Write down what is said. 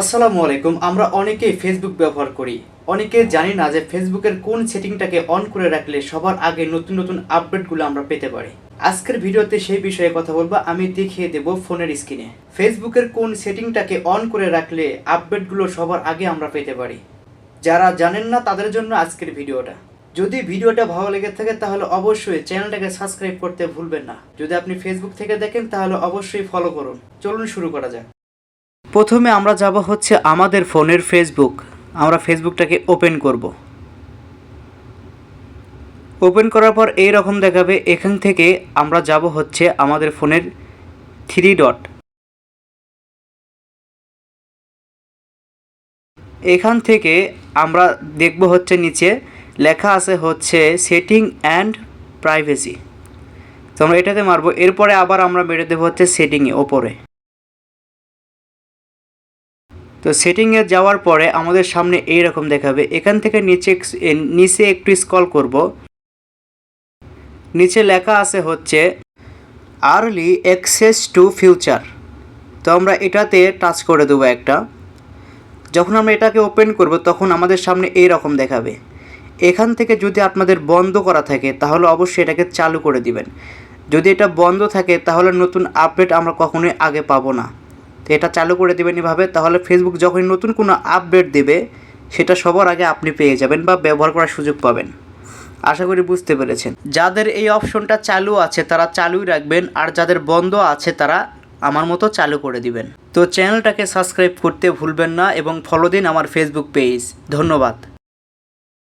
আসসালামু আলাইকুম, আমরা অনেকেই ফেসবুক ব্যবহার করি। অনেকে জানি না যে ফেসবুকের কোন সেটিংটাকে অন করে রাখলে সবার আগে নতুন নতুন আপডেটগুলো আমরা পেতে পারি। আজকের ভিডিওতে সেই বিষয়ে কথা বলব, আমি দেখিয়ে দেব ফোনের স্ক্রিনে। ফেসবুকের কোন সেটিংটাকে অন করে রাখলে আপডেটগুলো সবার আগে আমরা পেতে পারি। যারা জানেন না তাদের জন্য আজকের ভিডিওটা। যদি ভিডিওটা ভালো লেগে থাকে তাহলে অবশ্যই চ্যানেলটাকে সাবস্ক্রাইব করতে ভুলবেন না। যদি আপনি ফেসবুক থেকে দেখেন তাহলে অবশ্যই ফলো করুন। চলুন শুরু করা যাক। প্রথমে আমরা যাব হচ্ছে আমাদের ফোনের ফেসবুক আমরা ফেসবুকটাকে ওপেন করব। ওপেন করার পর এই রকম দেখাবে, এখান থেকে আমরা যাব হচ্ছে আমাদের ফোনের থ্রি ডট এখান থেকে আমরা দেখব হচ্ছে নিচে, লেখা আছে হচ্ছে সেটিং অ্যান্ড প্রাইভেসি তো আমরা এটাতে মারবো, এরপরে আবার আমরা মেরে দেবো হচ্ছে সেটিংয়ে ওপরে। তো সেটিংয়ে যাওয়ার পরে আমাদের সামনে এই রকম দেখাবে। এখান থেকে নিচে নিচে একটু স্কল করব। নিচে লেখা আছে হচ্ছে আর্লি অ্যাক্সেস টু ফিউচার তো আমরা এটাতে টাচ করে দেবো একটা। যখন আমরা এটাকে ওপেন করব, তখন আমাদের সামনে এই রকম দেখাবে। এখান থেকে যদি আপনাদের বন্ধ করা থাকে, তাহলে অবশ্যই এটাকে চালু করে দিবেন। যদি এটা বন্ধ থাকে, তাহলে নতুন আপডেট আমরা কখনোই আগে পাবো না। এটা চালু করে দেবেন এভাবে তাহলে ফেসবুক যখন নতুন কোনো আপডেট দেবে, সেটা সবার আগে আপনি পেয়ে যাবেন বা ব্যবহার করার সুযোগ পাবেন। আশা করি বুঝতে পেরেছেন। যাদের এই অপশনটা চালু আছে, তারা চালুই রাখবেন, আর যাদের বন্ধ আছে, তারা আমার মতো চালু করে দিবেন। তো চ্যানেলটাকে সাবস্ক্রাইব করতে ভুলবেন না, এবং ফলো দিন আমার ফেসবুক পেজ ধন্যবাদ।